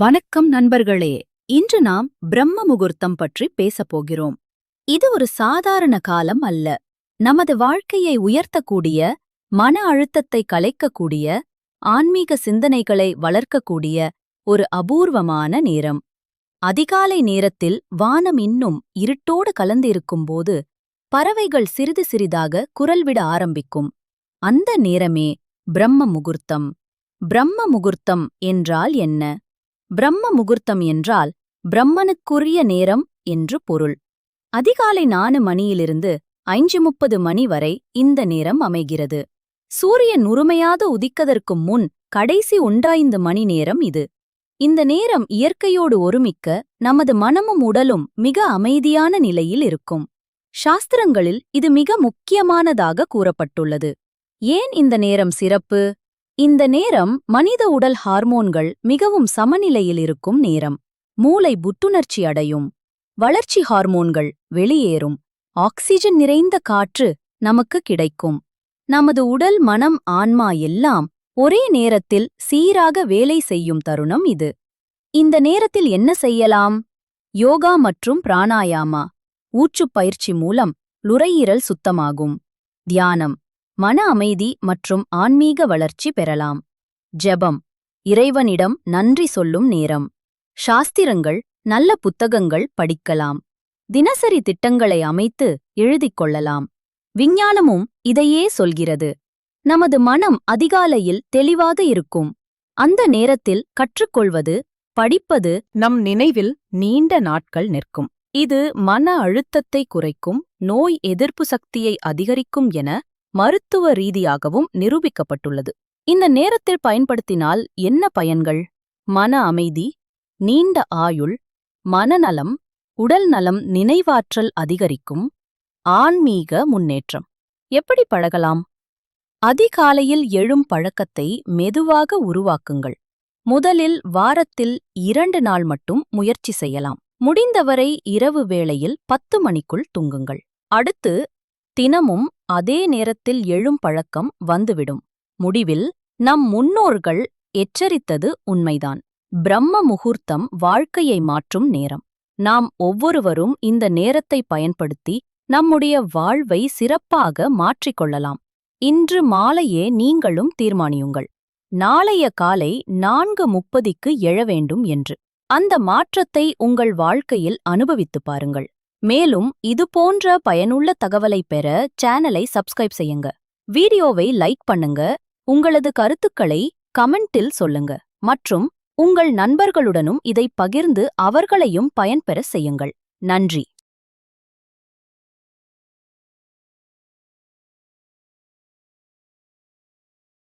வணக்கம் நண்பர்களே இன்று நாம் பிரம்ம முகூர்த்தம் பற்றி பேசப் போகிறோம். இது ஒரு சாதாரண காலம் அல்ல. நமது வாழ்க்கையை உயர்த்தக்கூடிய மன அழுத்தத்தை கலைக்கக்கூடிய ஆன்மீக சிந்தனைகளை வளர்க்கக்கூடிய ஒரு அபூர்வமான நேரம். அதிகாலை நேரத்தில் வானம் இன்னும் இருட்டோடு கலந்திருக்கும்போது பறவைகள் சிறிது சிறிதாக குரல் விட ஆரம்பிக்கும். அந்த நேரமே பிரம்ம முகூர்த்தம். பிரம்ம முகூர்த்தம் என்றால் என்ன? பிரம்ம முகூர்த்தம் என்றால் பிரம்மனுக்குரிய நேரம் என்று பொருள். அதிகாலை நாலு மணியிலிருந்து ஐந்து முப்பது மணி வரை இந்த நேரம் அமைகிறது. சூரியன் உருமையாக உதிக்கதற்கு முன் கடைசி ஒன்றாய்ந்து மணி நேரம் இது. இந்த நேரம் இயற்கையோடு ஒருமிக்க நமது மனமும் உடலும் மிக அமைதியான நிலையில் இருக்கும். சாஸ்திரங்களில் இது மிக முக்கியமானதாக கூறப்பட்டுள்ளது. ஏன் இந்த நேரம் சிறப்பு? இந்த நேரம் மனித உடல் ஹார்மோன்கள் மிகவும் சமநிலையில் இருக்கும் நேரம். மூளை புத்துணர்ச்சி அடையும். வளர்ச்சி ஹார்மோன்கள் வெளியேறும். ஆக்சிஜன் நிறைந்த காற்று நமக்கு கிடைக்கும். நமது உடல் மனம் ஆன்மா எல்லாம் ஒரே நேரத்தில் சீராக வேலை செய்யும் தருணம் இது. இந்த நேரத்தில் என்ன செய்யலாம்? யோகா மற்றும் பிராணாயாமா. ஊச்சுப் பயிற்சி மூலம் நுரையீரல் சுத்தமாகும். தியானம். மன அமைதி மற்றும் ஆன்மீக வளர்ச்சி பெறலாம். ஜெபம். இறைவனிடம் நன்றி சொல்லும் நேரம். சாஸ்திரங்கள் நல்ல புத்தகங்கள் படிக்கலாம். தினசரி திட்டங்களை அமைத்து எழுதிக் கொள்ளலாம். விஞ்ஞானமும் இதையே சொல்கிறது. நமது மனம் அதிகாலையில் தெளிவாக இருக்கும். அந்த நேரத்தில் கற்றுக்கொள்வது படிப்பது நம் நினைவில் நீண்ட நாட்கள் நிற்கும். இது மன அழுத்தத்தை குறைக்கும் நோய் எதிர்ப்பு சக்தியை அதிகரிக்கும் என மருத்துவ ரீதியாகவும் நிரூபிக்கப்பட்டுள்ளது. இந்த நேரத்தில் பயன்படுத்தினால் என்ன பயன்கள்? மன அமைதி நீண்ட ஆயுள் மனநலம் உடல் நலம் நினைவாற்றல் அதிகரிக்கும் ஆன்மீக முன்னேற்றம். எப்படி பழகலாம்? அதிகாலையில் எழும் பழக்கத்தை மெதுவாக உருவாக்குங்கள். முதலில் வாரத்தில் இரண்டு நாள் மட்டும் முயற்சி செய்யலாம். முடிந்தவரை இரவு வேளையில் பத்து மணிக்குள் தூங்குங்கள். அடுத்து தினமும் அதே நேரத்தில் எழும் பழக்கம் வந்துவிடும். முடிவில் நம் முன்னோர்கள் எச்சரித்தது உண்மைதான். பிரம்ம முகூர்த்தம் வாழ்க்கையை மாற்றும் நேரம். நாம் ஒவ்வொருவரும் இந்த நேரத்தை பயன்படுத்தி நம்முடைய வாழ்வை சிறப்பாக மாற்றிக்கொள்ளலாம் இன்று மாலையே நீங்களும் தீர்மானியுங்கள். நாளைய காலை நான்கு முப்பதிக்கு எழ வேண்டும் என்று. அந்த மாற்றத்தை உங்கள் வாழ்க்கையில் அனுபவித்துப் பாருங்கள். மேலும் இது போன்ற பயனுள்ள தகவலை பெற சேனலை சப்ஸ்கிரைப் செய்யுங்க. வீடியோவை லைக் பண்ணுங்க. உங்களது கருத்துக்களை கமெண்டில் சொல்லுங்க. மற்றும் உங்கள் நண்பர்களுடனும் இதை பகிர்ந்து அவர்களையும் பயன்பெற செய்யுங்கள். நன்றி.